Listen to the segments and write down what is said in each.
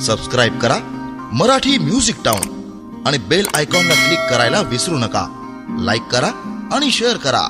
Subscribe करा. Marathi music town आणि bell आयकॉनला क्लिक करायला विसरू नका. लाईक करा आणि शेअर करा.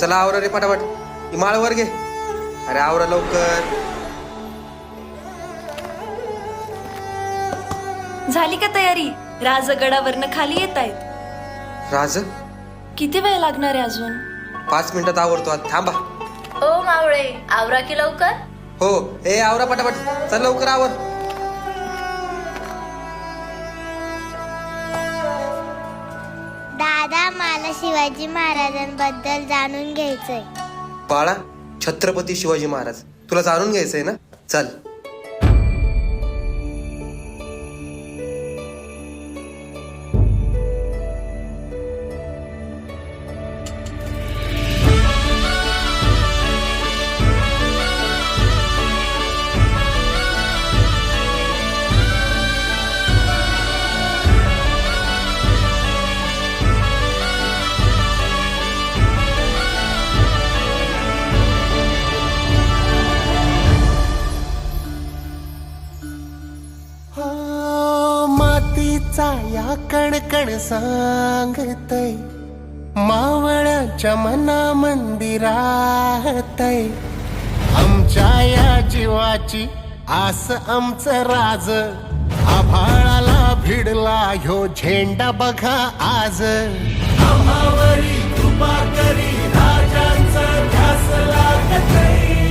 चला आवरा रे पटापट. माळवर माळ वर घे. अरे आवरा लवकर. झाली का तयारी? राजगडावरनं खाली येत आहेत. राज? किती वेळ लागणार आहे अजून? पाच मिनिटात आवरतो आज. थांबा. ओ मावळे आवरा की लवकर? हो. ए आवरा पटापट. चल लवकर आवर. दादा मला शिवाजी महाराजांबद्दल जाणून घ्यायचंय. बाळा छत्रपती शिवाजी महाराज. तुला जाणून घ्यायचंय ना? चल. सांगतय मावळ्याच्या मना मंदिरातय आमच्या या जीवाची आस आमचं राज आभाळाला भिडला ह्यो झेंडा बघा आज. आम्हावरी कृपा करी राजांचा ध्यास लागतय.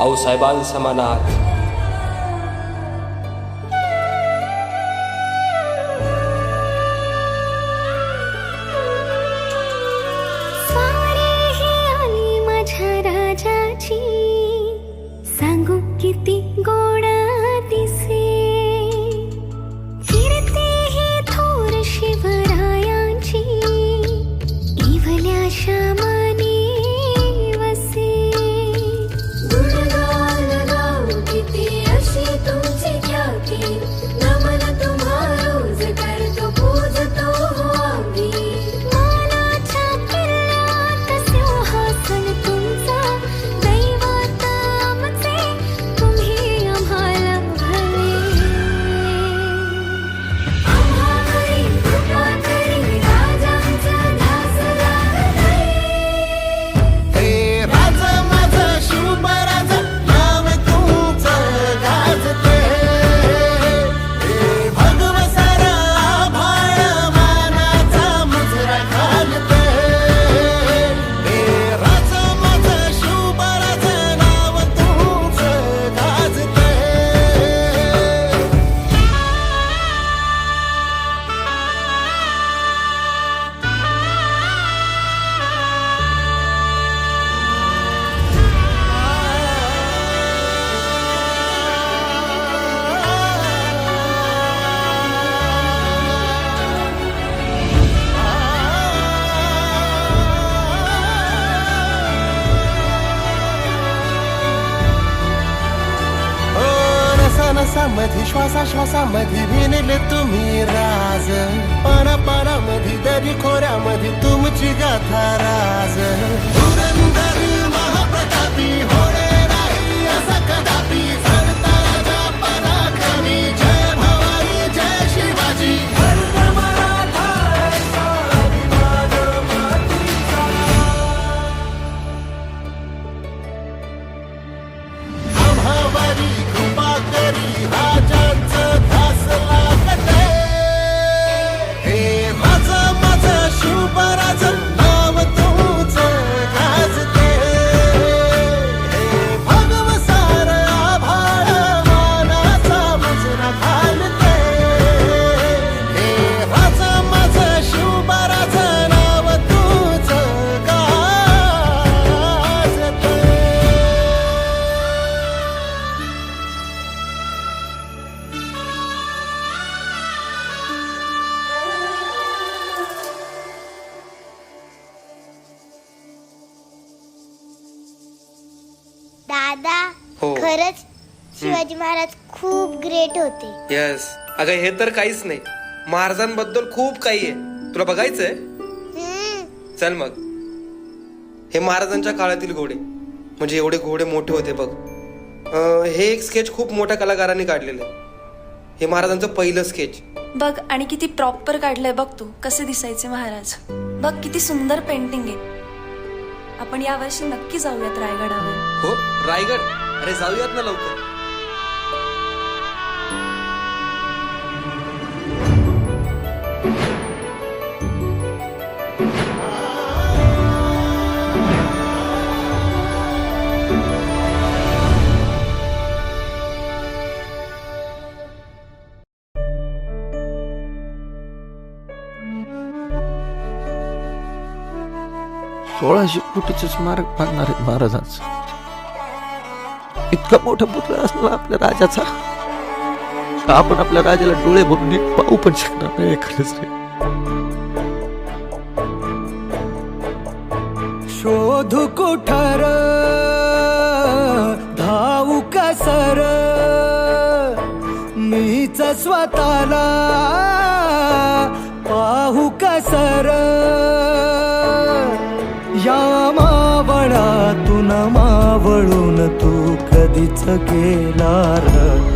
आऊसाहेबांसमान श्वासा श्वासामध्ये विणले तुम्ही राज. पाना पानामध्ये दरी खोऱ्यामध्ये तुमची गाथा राज. दादा हो. खरंच शिवाजी महाराज खूप ग्रेट होते. यस अगं हे तर काहीच नाही. महाराजांबद्दल खूप काही आहे. तुला बघायचंय? हम्म, चल मग. हे महाराजांच्या काळातील घोडे. म्हणजे एवढे घोडे मोठे होते बघ. अं, हे एक स्केच खूप मोठ्या कलाकारांनी काढलेलं आहे. हे महाराजांचं पहिलं स्केच बघ आणि किती प्रॉपर काढलंय बघ तू. कसे दिसायचे महाराज. बघ किती सुंदर पेंटिंग आहे. आपण यावर्षी नक्की जाऊयात रायगडावर. हो. रायगड. अरे जाऊयात ना लवकर. सोळाशे कोटीचं स्मारक बांधणार आहेत महाराजांचं. इतका मोठा पुतळा असला आपल्या राजाचा. आपण आपल्या राजाला डोळे भरून नीट पाहू पण शकणार नाही खरंच रे शोध कोठार धाऊ का सर मीच स्वतःला पाहू का सर मावळून तू कधीच केला माझ्या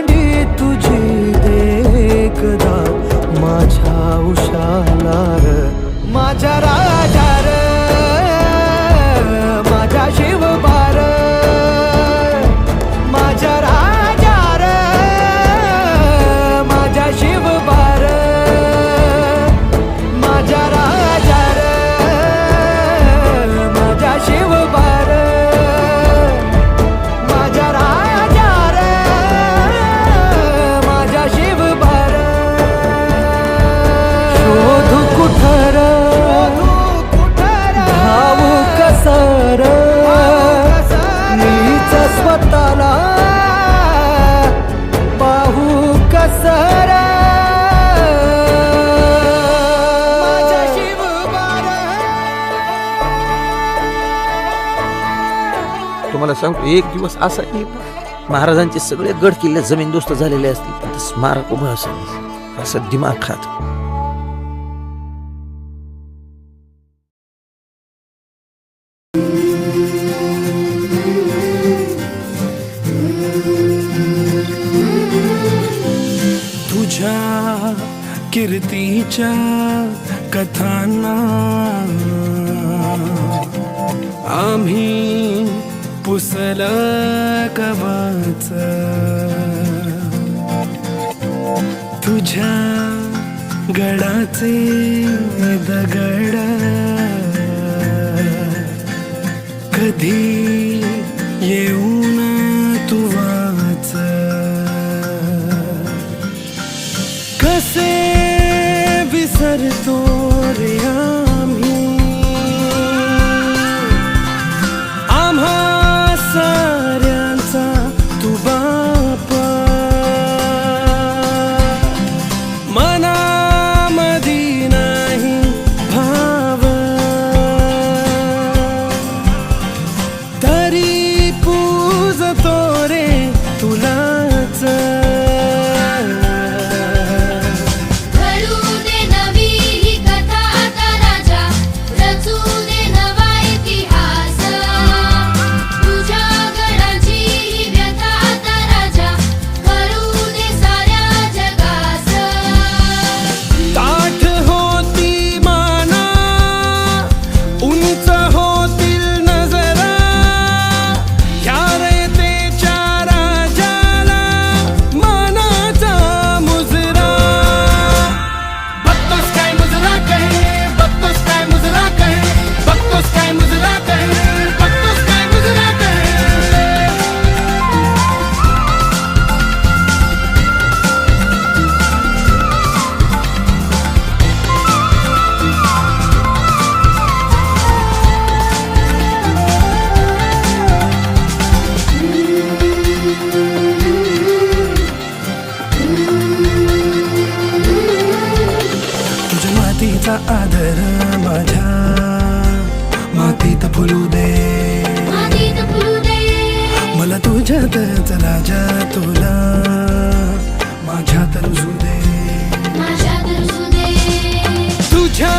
मांडी तुझी देखदा माझ्या उशाला माझ्या राजा तुम्हाला सांगतो एक दिवस असा येईल महाराजांचे सगळे गड किल्ले जमीनदोस्त झालेले असतील स्मारक उभं असेल. असं दिमाग खात. तुझ्या कीर्तीच्या कथांना आम्ही पुसल कवाच. तुझ्या गडाचे दगड. कधी येऊन तू वाच. कसे विसरतो रे पूजतो रे दे माझ्यात रुजू दे तुझ्या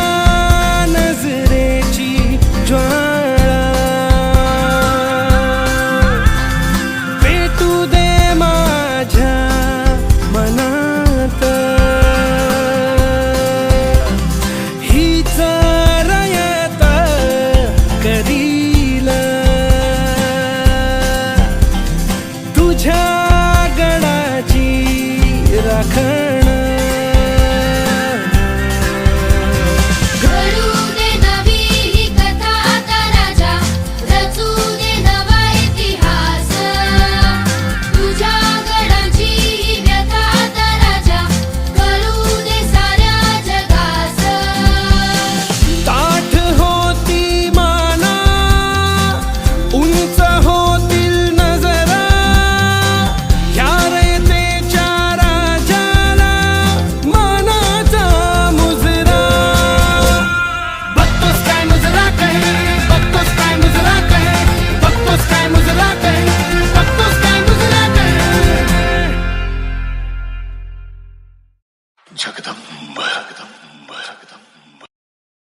sakın